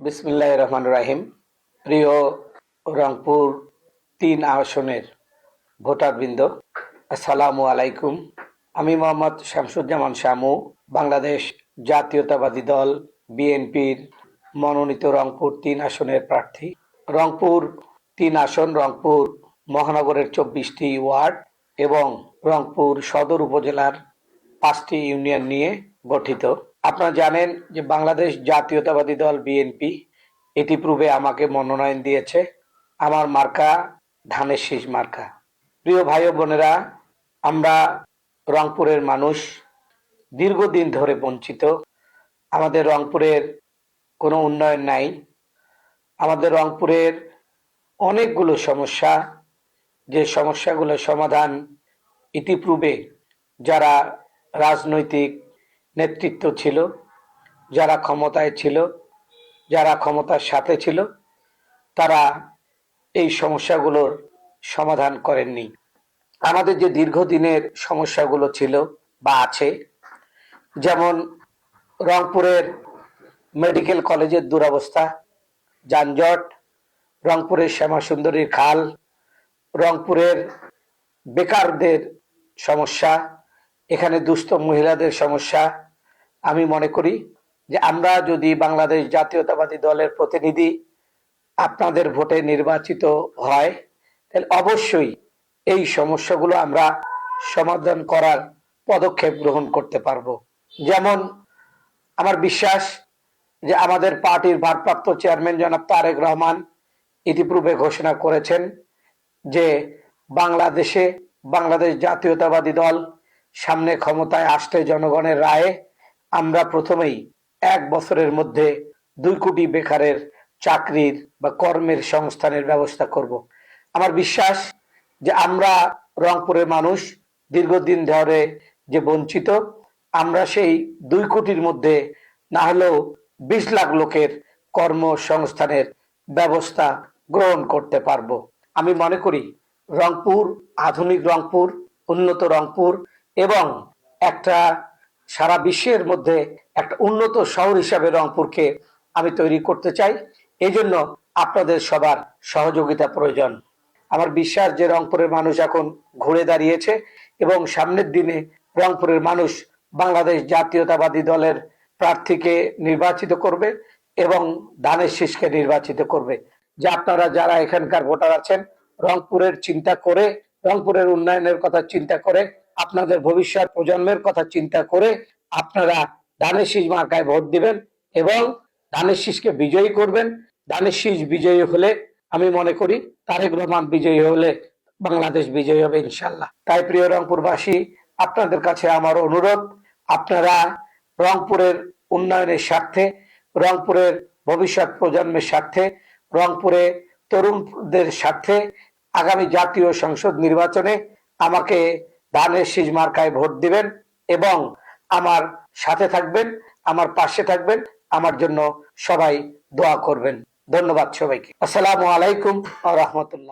বিসমিল্লাহ রহমান রাহিম। প্রিয় রংপুর তিন আসনের ভোটারবৃন্দ, আসসালামু আলাইকুম। আমি মোহাম্মদ শামসুজ্জামান শামু, বাংলাদেশ জাতীয়তাবাদী দল বিএনপির মনোনীত রংপুর তিন আসনের প্রার্থী। রংপুর তিন আসন, রংপুর মহানগরের চব্বিশটি ওয়ার্ড এবং রংপুর সদর উপজেলার পাঁচটি ইউনিয়ন নিয়ে গঠিত। আপনারা জানেন যে বাংলাদেশ জাতীয়তাবাদী দল বিএনপি ইতিপূর্বে আমাকে মনোনয়ন দিয়েছে। আমার মার্কা ধানের শীষ মার্কা। প্রিয় ভাই বোনেরা, আমরা রংপুরের মানুষ, দীর্ঘদিন ধরে বঞ্চিত। আমাদের রংপুরের কোনো উন্নয়ন নাই। আমাদের রংপুরের অনেকগুলো সমস্যা, যে সমস্যাগুলো সমাধান ইতিপূর্বে যারা রাজনৈতিক নেতৃত্ব ছিল, যারা ক্ষমতায় ছিল, যারা ক্ষমতার সাথে ছিল, তারা এই সমস্যাগুলোর সমাধান করেননি। আমাদের যে দীর্ঘদিনের সমস্যাগুলো ছিল বা আছে, যেমন রংপুরের মেডিকেল কলেজের দুরবস্থা, যানজট, রংপুরের শ্যামাসুন্দরীর খাল, রংপুরের বেকারদের সমস্যা, এখানে দুস্থ মহিলাদের সমস্যা আমি মনে করি যে আমরা যদি বাংলাদেশ জাতীয়তাবাদী দলের প্রতিনিধি আপনাদের ভোটে নির্বাচিত হয়, তাহলে অবশ্যই এই সমস্যাগুলো আমরা সমাধান করার পদক্ষেপ গ্রহণ করতে পারব। যেমন আমার বিশ্বাস যে আমাদের পার্টির ভারপ্রাপ্ত চেয়ারম্যান জনাব তারেক রহমান ইতিপূর্বে ঘোষণা করেছেন যে বাংলাদেশে বাংলাদেশ জাতীয়তাবাদী দল সামনে ক্ষমতায় আসতে জনগণের রায়ে আমরা প্রথমেই এক বছরের মধ্যে দুই কোটি বেকারের চাকরির বা কর্মের সংস্থানের ব্যবস্থা করব। আমার বিশ্বাস যে আমরা রংপুরের মানুষ দীর্ঘদিন ধরে যে বঞ্চিত, আমরা সেই দুই কোটির মধ্যে না হলেও বিশ লাখ লোকের কর্মসংস্থানের ব্যবস্থা গ্রহণ করতে পারব। আমি মনে করি রংপুর, আধুনিক রংপুর, উন্নত রংপুর এবং একটা সারা বিশ্বের মধ্যে একটা উন্নত শহর হিসাবে রংপুরকে আমি তৈরি করতে চাই। এই জন্য আপনাদের সবার সহযোগিতা প্রয়োজন। আমার বিশ্বাস যে রংপুরের মানুষ এখন ঘুরে দাঁড়িয়েছে এবং সামনের দিনে রংপুরের মানুষ বাংলাদেশ জাতীয়তাবাদী দলের প্রার্থীকে নির্বাচিত করবে এবং ধানের শীষকে নির্বাচিত করবে। যে আপনারা যারা এখানকার ভোটার আছেন, রংপুরের চিন্তা করে, রংপুরের উন্নয়নের কথা চিন্তা করে আপনাদের ভবিষ্যৎ প্রজন্মের কথা চিন্তা করে আপনারা ধানের শীষ মার্কায় ভোট দিবেন এবং ধানের শীষকে বিজয়ী করবেন। ধানের শীষ বিজয়ী হলে আমি মনে করি তারেক রহমান বিজয়ী হলে বাংলাদেশ বিজয়ী হবে ইনশাল্লাহ তাই প্রিয় রংপুরবাসী, আপনাদের কাছে আমার অনুরোধ, আপনারা রংপুরের উন্নয়নের স্বার্থে, রংপুরের ভবিষ্যৎ প্রজন্মের স্বার্থে, রংপুরে তরুণদের স্বার্থে আগামী জাতীয় সংসদ নির্বাচনে আমাকে ধানের শীষ মার্কায় ভোট দিবেন এবং আমার সাথে থাকবেন, আমার পাশে থাকবেন, আমার জন্য সবাই দোয়া করবেন। ধন্যবাদ সবাইকে। আসসালামু আলাইকুম রহমতুল্লাহ।